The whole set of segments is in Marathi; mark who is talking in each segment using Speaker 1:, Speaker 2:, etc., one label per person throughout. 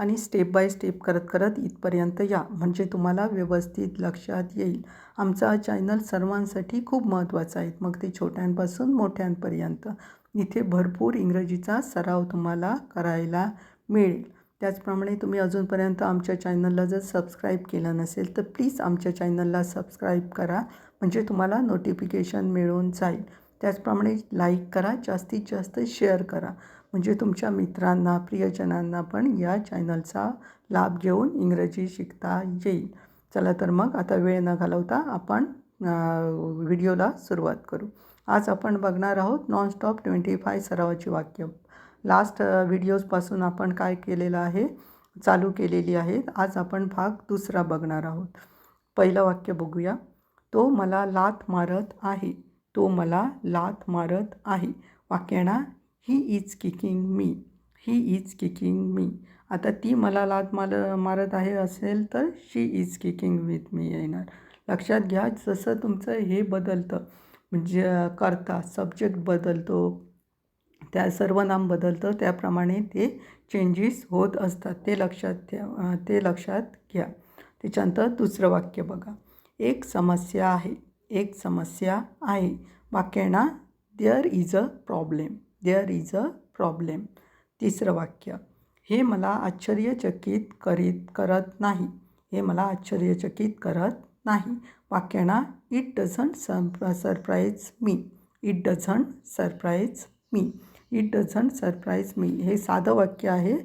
Speaker 1: आणि स्टेप बाय स्टेप करत करत इथपर्यंत या. म्हणजे तुम्हाला व्यवस्थित लक्षात येईल. आमचा हा चॅनल सर्वांसाठी खूप महत्त्वाचा आहे. मग ते छोट्यांपासून मोठ्यांपर्यंत. इथे भरपूर इंग्रजीचा सराव तुम्हाला करायला मिळेल. त्याचप्रमाणे तुम्ही अजूनपर्यंत आमच्या चॅनलला जर सबस्क्राईब केलं नसेल तर प्लीज आमच्या चॅनलला सबस्क्राईब करा. म्हणजे तुम्हाला नोटिफिकेशन मिळून जाईल. त्याचप्रमाणे लाईक करा. जास्तीत जास्त शेअर करा. म्हणजे तुमच्या मित्रांना प्रियजनांना पण या चॅनलचा लाभ घेऊन इंग्रजी शिकता येईल. चला तर मग आता वेळ न घालवता आपण व्हिडिओला सुरुवात करू. आज आपण बघणार आहोत नॉनस्टॉप ट्वेंटी फाय सरावाची वाक्य. लास्ट व्हिडिओजपासून आपण काय केलेलं आहे चालू केलेली आहेत आज आपण भाग दुसरा बघणार आहोत. पहिलं वाक्य बघूया. तो मला लाथ मारत आहे तो मला लाथ मारत आहे. वाक्यांना he is kicking me he is kicking me. आता ती मला लात मार मारत आहे असेल तर she is kicking with me येणार. लक्षात घ्या जसं तुमचं हे बदलतं म्हणजे करता सब्जेक्ट बदलतो त्या सर्वनाम बदलतं त्याप्रमाणे ते चेंजेस होत असतात. ते लक्षात ठेवा ते लक्षात घ्या. त्याच्यानंतर दुसरं वाक्य बघा. एक समस्या आहे एक समस्या आहे. वाक्यांना there is a problem there is a problem तिसरं वाक्य. हे मला आश्चर्यचकित करीत करत नाही. हे मला आश्चर्यचकित करत नाही. वाक्याना it doesn't sir surprise me it doesn't surprise me it doesn't surprise me हे साधं वाक्य आहे.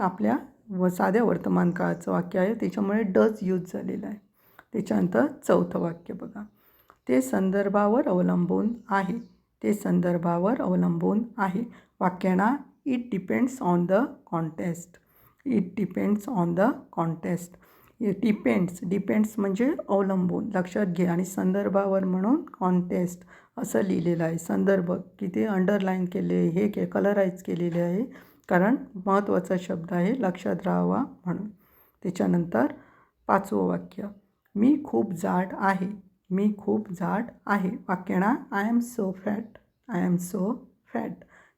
Speaker 1: आपल्या व साध्या वर्तमान काळाचं वाक्य आहे. त्याच्यामुळे डज यूज झालेलं आहे. त्याच्यानंतर चौथं वाक्य बघा. ते संदर्भावर अवलंबून आहे. ते संदर्भावर अवलंबून आहे. वाक्यांना it depends on the context it depends on the context depends depends म्हणजे अवलंबून. लक्षात घे. आणि संदर्भावर म्हणून कॉन्टेस्ट असं लिहिलेलं आहे. संदर्भ की ते अंडरलाईन केले हे के कलराईज केलेले आहे. कारण महत्त्वाचा शब्द आहे. लक्षात राहावा म्हणून. त्याच्यानंतर पाचवं वाक्य. मी खूप जाड आहे. मी खूप जाड आहे. वाक्याना I am so fat I am so fat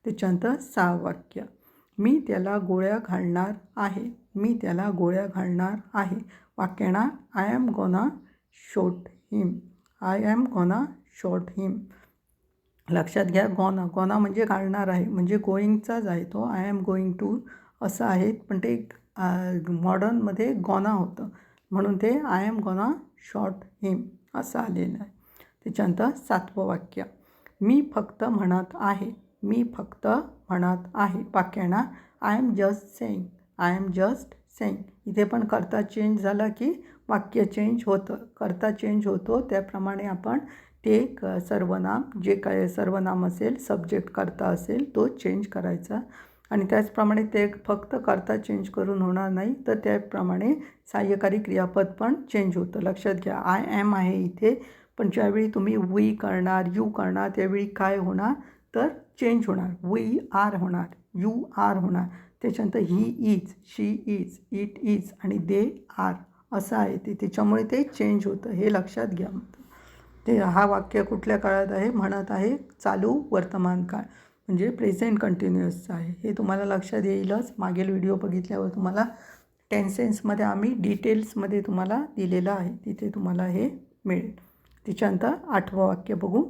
Speaker 1: त्याच्यानंतर सहा वाक्य. मी त्याला गोळ्या घालणार आहे मी त्याला गोळ्या घालणार आहे. वाक्याना I am gonna shot him I am gonna shot him लक्षात घ्या गोना गोना म्हणजे घालणार आहे म्हणजे गोईंगचाच आहे तो आय एम गोईंग टू असं आहे पण ते मॉडर्नमध्ये गोना होतं. म्हणून ते I am gonna shot him असं आलेलं आहे. त्याच्यानंतर सातवं वाक्य. मी फक्त म्हणत आहे. मी फक्त म्हणत आहे. वाक्याना I am just saying I am just saying इथे पण करता चेंज झाला की वाक्य चेंज होतं. करता चेंज होतो. त्याप्रमाणे आपण ते क सर्वनाम जे काय सर्वनाम असेल सब्जेक्ट करता असेल तो चेंज करायचा. आणि त्याचप्रमाणे ते फक्त करता चेंज करून होणार नाही तर त्याप्रमाणे सहाय्यकारी क्रियापद पण चेंज होतं. लक्षात घ्या आय एम आहे इथे पण ज्यावेळी तुम्ही वी करणार यू करणार त्यावेळी काय होणार? तर चेंज होणार. वी आर होणार. यू आर होणार. त्याच्यानंतर he is she is it is आणि दे आर असं आहे ते. त्याच्यामुळे ते चेंज होतं. हे लक्षात घ्या. ते हा वाक्य कुठल्या काळात आहे? म्हणत आहे चालू वर्तमान काळ. म्हणजे प्रेझेंट कंटिन्युअसचं आहे. हे तुम्हाला लक्षात येईलच. मागील व्हिडिओ बघितल्यावर तुम्हाला टेन्सेन्समध्ये आम्ही डिटेल्समध्ये तुम्हाला दिलेलं आहे. तिथे तुम्हाला हे मिळेल. तिच्यानंतर आठवं वाक्य बघू.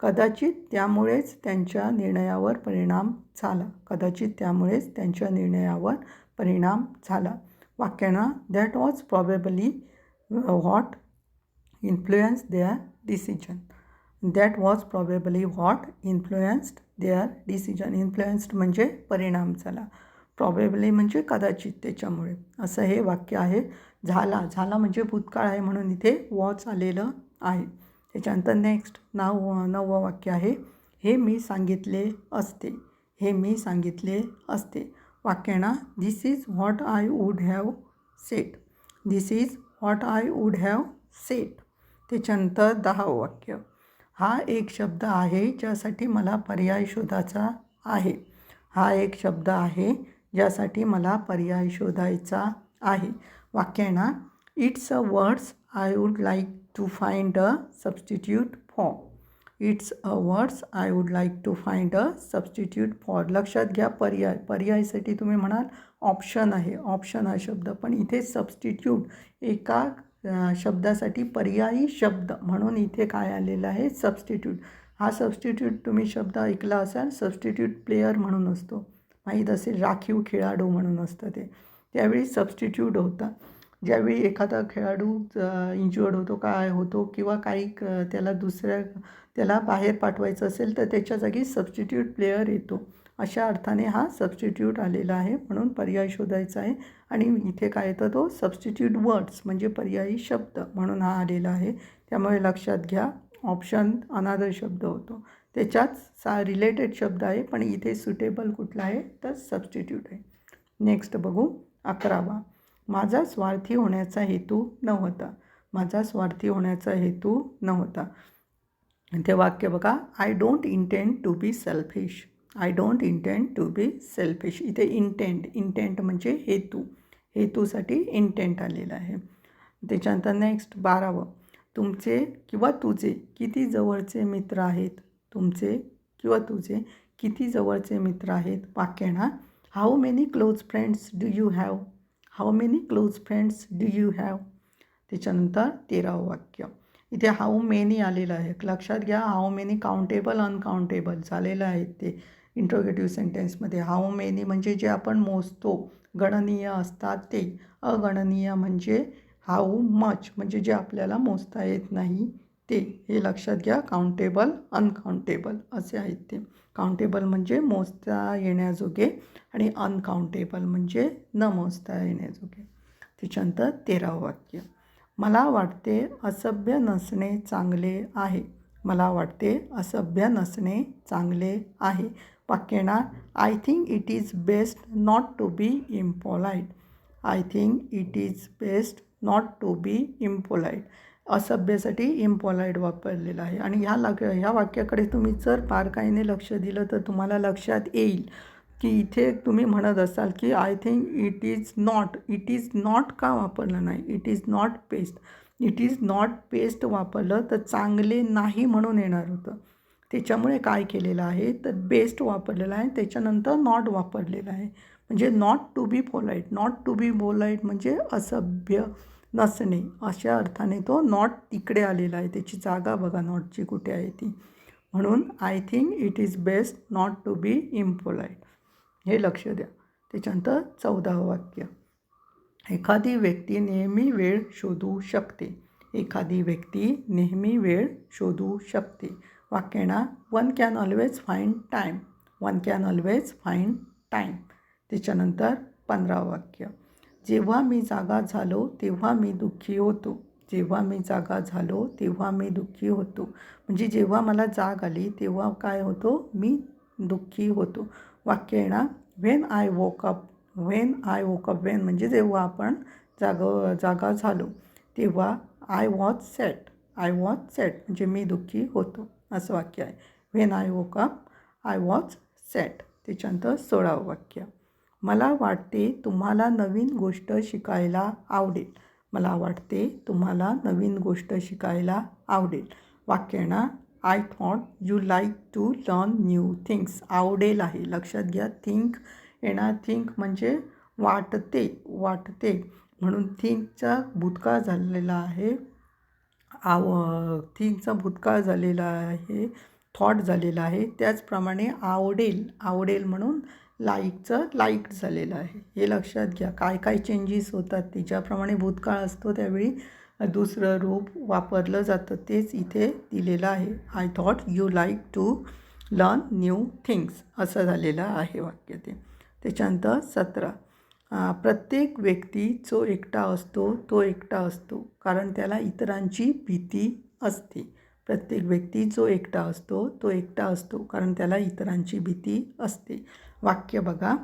Speaker 1: कदाचित त्यामुळेच त्यांच्या निर्णयावर परिणाम झाला. कदाचित त्यामुळेच त्यांच्या निर्णयावर परिणाम झाला. वाक्यांना that was probably what influence their decision that was probably what influenced their decision influenced म्हणजे परिणाम झाला. प्रॉबेबली म्हणजे कदाचित त्याच्यामुळे. असं हे वाक्य आहे. झाला. झाला म्हणजे भूतकाळ आहे म्हणून इथे वॉच आलेलं आहे. त्याच्यानंतर नेक्स्ट नाव नववं वाक्य आहे. हे मी सांगितले असते. हे मी सांगितले असते. वाक्यांना this is what I would have said this is what I would have said त्याच्यानंतर दहावं वाक्य. हा एक शब्द आहे ज्यासाठी मला पर्याय शोधायचा आहे. हा एक शब्द आहे ज्यासाठी मला पर्याय शोधायचा आहे. वाक्य आहे ना it's a words I would like to find a substitute for it's a words I would like to find a substitute for लक्षात घ्या पर्याय. पर्यायसाठी तुम्ही म्हणाल ऑप्शन आहे. ऑप्शन हा शब्द पण इथे सबस्टिट्यूट एका शब्दासाठी पर्यायी शब्द म्हणून इथे काय आलेलं आहे? सबस्टिट्यूट हा सबस्टिट्यूट तुम्ही शब्द ऐकला असाल सबस्टिट्यूट प्लेयर म्हणून असतो. माहीत असेल राखीव खेळाडू म्हणून असतं ते. त्यावेळी सबस्टिट्यूट होता. ज्यावेळी एखादा खेळाडू इंज्युअर्ड होतो काय होतो किंवा काही क- त्याला दुसऱ्या त्याला बाहेर पाठवायचं असेल तर त्याच्या जागी सबस्टिट्यूट प्लेयर येतो. अशा अर्थाने हा सबस्टिट्यूट आलेला आहे. म्हणून पर्याय शोधायचा आहे. आणि इथे काय येतं? तो सबस्टिट्यूट वर्ड्स म्हणजे पर्यायी शब्द म्हणून हा आलेला आहे. त्यामुळे लक्षात घ्या ऑप्शन अनादर शब्द होतो. त्याच्यात सा रिलेटेड शब्द आहे पण इथे सुटेबल कुठला आहे? तर सबस्टिट्यूट आहे. नेक्स्ट बघू. अकरावा. माझा स्वार्थी होण्याचा हेतू नव्हता माझा स्वार्थी होण्याचा हेतू नव्हता ते वाक्य बघा. I don't intend to be selfish I don't intend to be selfish इथे इंटेंट इंटेंट म्हणजे हेतू. हेतूसाठी इंटेंट आलेलं आहे. त्याच्यानंतर नेक्स्ट बारावं. तुमचे किंवा तुझे किती जवळचे मित्र आहेत? तुमचे किंवा तुझे किती जवळचे मित्र आहेत? वाक्यणा how many close friends do you have how many close friends do you have त्याच्यानंतर तेरावं वाक्य. इथे हाऊ मेनी आलेलं आहे. लक्षात घ्या हाऊ मेनी काउंटेबल अनकाउंटेबल झालेलं आहे ते. इंट्रोगेटिव्ह सेंटेन्समध्ये हाऊ मेनी म्हणजे जे आपण मोजतो गणनीय असतात ते. अगणनीय म्हणजे हाऊ मच म्हणजे जे आपल्याला मोजता येत नाही ते. हे लक्षात घ्या. काउंटेबल अनकाउंटेबल असे आहेत ते. काउंटेबल म्हणजे मोजता येण्याजोगे आणि अनकाउंटेबल म्हणजे न मोजता येण्याजोगे. त्याच्यानंतर तेरावं वाक्य. मला वाटते असभ्य नसणे चांगले आहे. मला वाटते असभ्य नसणे चांगले आहे. वाक्यना I think it is best not to be impolite I think it is best not to be impolite असभ्यसाठी impolite वापरलेलं आहे. आणि ह्या लाग ह्या वाक्याकडे तुम्ही जर बारकाईने लक्ष दिलं तर तुम्हाला लक्षात येईल की इथे तुम्ही म्हणत असाल की I think it is not it is not का वापरलं नाही? It is not best it is not best वापरलं तर चांगले नाही म्हणून येणार होतं. त्याच्यामुळे काय केलेलं आहे? तर बेस्ट वापरलेलं आहे. त्याच्यानंतर नॉट वापरलेलं आहे. म्हणजे not to be polite not to be polite म्हणजे असभ्य नसणे. अशा अर्थाने तो नॉट तिकडे आलेला आहे. त्याची जागा बघा नॉटची कुठे आहे ती. म्हणून I think it is best not to be impolite हे लक्ष द्या. त्याच्यानंतर चौदावं वाक्य. एखादी व्यक्ती नेहमी वेळ शोधू शकते. एखादी व्यक्ती नेहमी वेळ शोधू शकते. वाक्यणा one can always find time one can always find time त्याच्यानंतर पंधरा वाक्य. जेव्हा मी जागा झालो तेव्हा मी दुःखी होतो. जेव्हा मी जागा झालो तेव्हा मी दुःखी होतो. म्हणजे जेव्हा मला जाग आली तेव्हा काय होतो? मी दुःखी होतो. वाक्य येणार when I woke up when I woke up when म्हणजे जेव्हा आपण जाग जागा झालो तेव्हा I was sad I was sad म्हणजे मी दुःखी होतो. असं वाक्य आहे. When I woke up I was sad त्याच्यानंतर सोळावं वाक्य. मला वाटते तुम्हाला नवीन गोष्ट शिकायला आवडेल. मला वाटते तुम्हाला नवीन गोष्ट शिकायला आवडेल. वाक्य ना I thought you like to learn new things आवडेल आहे. लक्षात घ्या. थिंक येणार थिंक म्हणजे वाटते वाटते. म्हणून थिंकचा भूतकाळ झालेला आहे. आव थिंकचा भूतकाळ झालेला आहे थॉट झालेला आहे. त्याचप्रमाणे आवडेल आवडेल म्हणून लाईकचं लाईक झालेलं आहे. हे लक्षात घ्या. काय काय चेंजेस होतात? ते ज्याप्रमाणे भूतकाळ असतो त्यावेळी दुसरं रूप वापरलं जातं. तेच इथे दिलेलं आहे. I thought you like to learn new things असं झालेलं आहे वाक्य ते. त्याच्यानंतर सतरा. प्रत्येक व्यक्ती जो एकटा असतो तो एकटा असतो. कारण त्याला इतरांची भीती असते. प्रत्येक व्यक्ती जो एकटा असतो तो एकटा असतो. कारण त्याला इतरांची भीती असते. वाक्य बघा.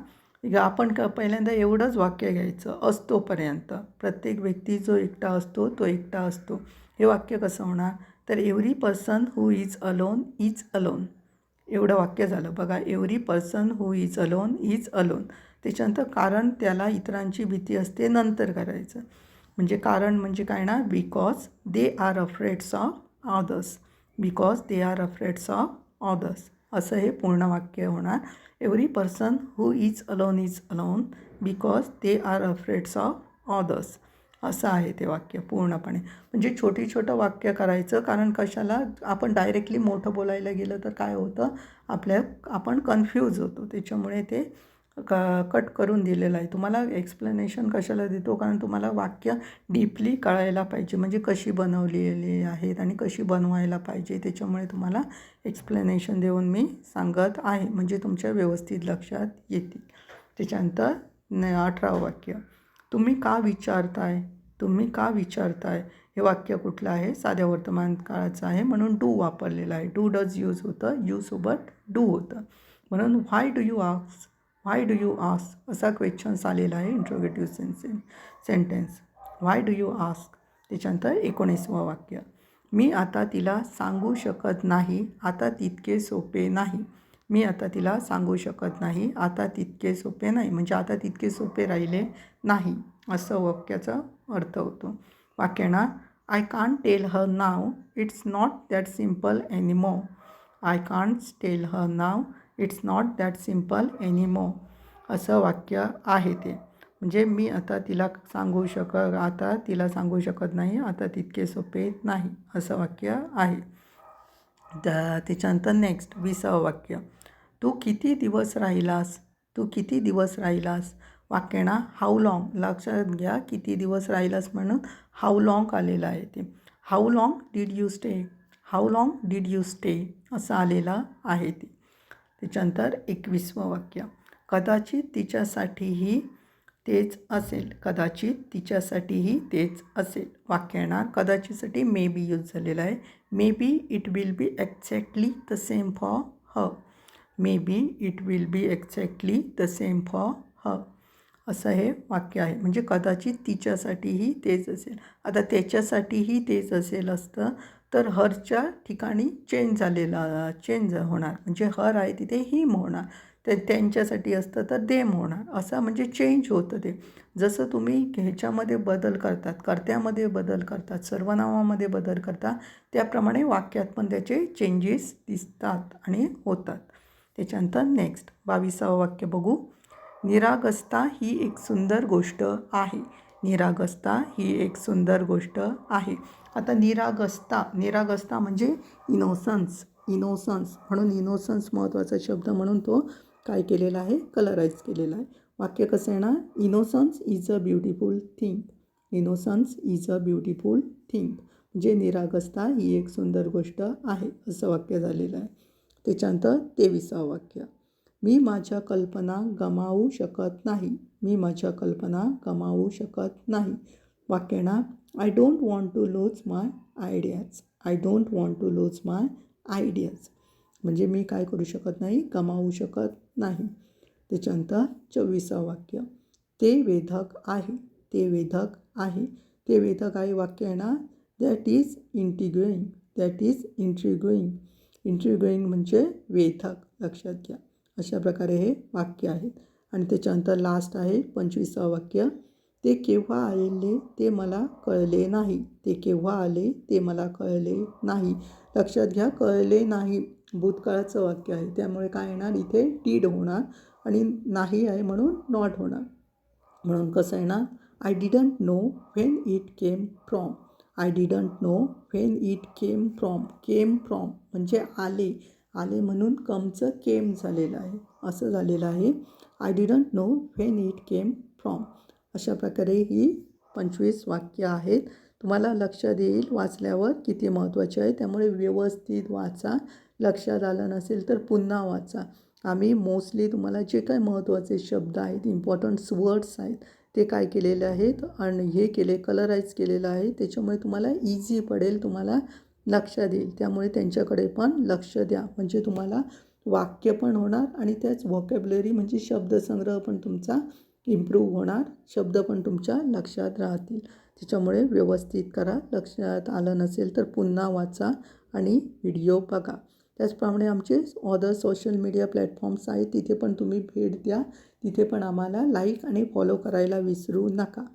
Speaker 1: आपण क पहिल्यांदा एवढंच वाक्य घ्यायचं. असतोपर्यंत. प्रत्येक व्यक्ती जो एकटा असतो तो एकटा असतो. हे वाक्य कसं होणार? तर every person who is alone is alone. एवढं वाक्य झालं. बघा every person who is alone is alone. त्याच्यानंतर कारण त्याला इतरांची भीती असते नंतर करायचं. म्हणजे कारण म्हणजे काय ना? Because they are afraid of others because they are afraid of others असं हे पूर्ण वाक्य होणार. Every person who is alone is alone. Because they are afraid of others असं आहे ते वाक्य पूर्णपणे. म्हणजे छोटी छोटं वाक्य करायचं कारण कशाला? आपण डायरेक्टली मोठं बोलायला गेलं तर काय होतं? आपल्या आपण कन्फ्यूज होतो. त्याच्यामुळे ते क कट करून दिलेलं आहे. तुम्हाला एक्सप्लेनेशन कशाला देतो? कारण तुम्हाला वाक्य डीपली कळायला पाहिजे. म्हणजे कशी बनवलेली आहेत आणि कशी बनवायला पाहिजे? त्याच्यामुळे तुम्हाला एक्सप्लेनेशन देऊन मी सांगत आहे. म्हणजे तुमच्या व्यवस्थित लक्षात येतील. त्याच्यानंतर न अठरावं वाक्य. तुम्ही का विचारताय? तुम्ही का विचारताय? हे वाक्य कुठलं आहे? साध्या वर्तमान काळाचं आहे म्हणून डू वापरलेलं आहे. डू डज यूज होतं. यू सोबत डू होतं. म्हणून why do you ask why do you ask असा क्वेश्चन्स आलेला आहे interrogative sentence sentence why do you ask त्याच्यानंतर एकोणीसवं वाक्य. मी आता तिला सांगू शकत नाही. आता तितके सोपे नाही. मी आता तिला सांगू शकत नाही. आता तितके सोपे नाही. म्हणजे आता तितके सोपे राहिले नाही असं वाक्याचा अर्थ होतो. वाक्याना I can tell her now it's not that simple anymore I can't tell her now it's not that simple anymore असं वाक्य आहे ते. म्हणजे मी आता तिला सांगू शक आता तिला सांगू शकत नाही आता तितके सोपे नाही असं वाक्य आहे. त्या त्याच्यानंतर नेक्स्ट विसावं वाक्य. तू किती दिवस राहिलास? तू किती दिवस राहिलास? वाक्यणा हाऊ लाँग लक्षात घ्या किती दिवस राहिलास म्हणून हाऊ लाँग आलेलं आहे ते. How long did you stay how long did you stay असं आलेलं आहे ते. त्याच्यानंतर एकवीसवं वाक्य. कदाचित तिच्यासाठीही तेच असेल. कदाचित तिच्यासाठीही तेच असेल. वाक्य कदाचितसाठी मे बी यूज झालेला आहे. Maybe it will be exactly the same for her maybe it will be exactly the same for her असं हे वाक्य आहे. म्हणजे कदाचित तिच्यासाठीही तेच असेल. आता त्याच्यासाठीही तेच असेल असतं तर हरच्या ठिकाणी चेंज झालेला चेंज होणार. म्हणजे हर आहे तिथे हिम होणार. ते त्यांच्यासाठी असतं तर देम होणार. असं म्हणजे चेंज होतं ते. जसं तुम्ही ह्याच्यामध्ये बदल करतात कर्त्यामध्ये बदल करतात सर्वनामामध्ये बदल करतात त्याप्रमाणे वाक्यात पण त्याचे चेंजेस दिसतात आणि होतात. त्याच्यानंतर नेक्स्ट बावीसावं वाक्य बघू. निरागस्ता ही एक सुंदर गोष्ट आहे. निरागस्ता ही एक सुंदर गोष्ट आहे. आता निरागस्ता निरागस्ता म्हणजे इनोसन्स इनोसन्स म्हणून इनोसन्स महत्त्वाचा शब्द म्हणून तो काय केलेला आहे? कलराईज केलेला आहे. वाक्य कसं आहे ना innocence is a beautiful thing innocence is a beautiful thing म्हणजे निरागस्ता ही एक सुंदर गोष्ट आहे असं वाक्य झालेलं आहे. त्याच्यानंतर तेविसावं वाक्य. मी माझ्या कल्पना गमावू शकत नाही. मी माझ्या कल्पना गमावू शकत नाही. वाक्यना I don't want to lose my ideas I don't want to lose my ideas म्हणजे मी काय करू शकत नाही गमावू शकत नाही. त्याच्यानंतर चोवीसावं वाक्य. ते वेधक आहे. ते वेधक आहे. ते वेधक आहे वाक्य आहे ना that is intriguing that is intriguing intriguing म्हणजे वेधक लक्षात घ्या. अशा प्रकारे हे वाक्य आहेत. आणि त्याच्यानंतर लास्ट आहे पंचवीसावं वाक्य. ते केव्हा आलेले ते मला कळले नाही. ते केव्हा आले ते मला कळले नाही. लक्षात घ्या कळले नाही. भूतकाळाचं वाक्य आहे. त्यामुळे काय येणार? इथे डीड होणार आणि नाही आहे म्हणून नॉट होणार. म्हणून कसं येणार? I didn't know when it came from I didn't know when it came from came from म्हणजे आले. आले म्हणून कमचं केम झालेलं आहे. असं झालेलं आहे. I didn't know when it came from अशा प्रकारे ही पंचवीस वाक्य आहेत. तुम्हाला लक्षात येईल वाचल्यावर किती महत्त्वाचे आहे. त्यामुळे व्यवस्थित वाचा. लक्षात आलं नसेल तर पुन्हा वाचा. आम्ही मोस्टली तुम्हाला जे काय महत्त्वाचे शब्द आहेत इम्पॉर्टंट्स वर्ड्स आहेत ते काय केलेले आहेत आणि हे केले कलराईज केलेलं आहे. त्याच्यामुळे तुम्हाला इझी पडेल तुम्हाला लक्षात येईल त्यामुळे त्यांच्याकडे पण लक्ष द्या. म्हणजे तुम्हाला वाक्य पण होणार आणि त्याच व्हॉकॅबलरी म्हणजे शब्दसंग्रह पण तुमचा इम्प्रूव्ह होणार. शब्द पण तुमच्या लक्षात राहतील. त्याच्यामुळे व्यवस्थित करा. लक्षात आलं नसेल तर पुन्हा वाचा आणि व्हिडिओ बघा. त्याचप्रमाणे आमचे ऑदर सोशल मीडिया प्लॅटफॉर्म्स आहेत तिथे पण तुम्ही भेट द्या. तिथे पण आम्हाला लाईक आणि फॉलो करायला विसरू नका.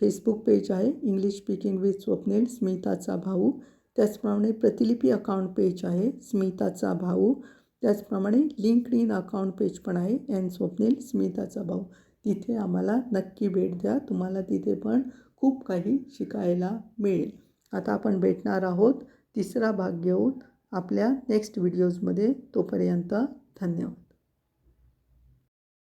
Speaker 1: फेसबुक पेज आहे इंग्लिश स्पीकिंग विथ स्वप्नील स्मिताचा भाऊ. त्याचप्रमाणे प्रतिलिपी अकाउंट पेज आहे स्मिताचा भाऊ. त्याचप्रमाणे लिंकड इन अकाउंट पेज पण आहे एन स्वप्नील स्मिताचा भाऊ. तिथे आम्हाला नक्की भेट द्या. तुम्हाला तिथे पण खूप काही शिकायला मिळेल. आता आपण भेटणार आहोत तिसरा भाग घेऊन. आपल्या नेक्स्ट व्हिडिओजमध्ये तोपर्यंत धन्यवाद.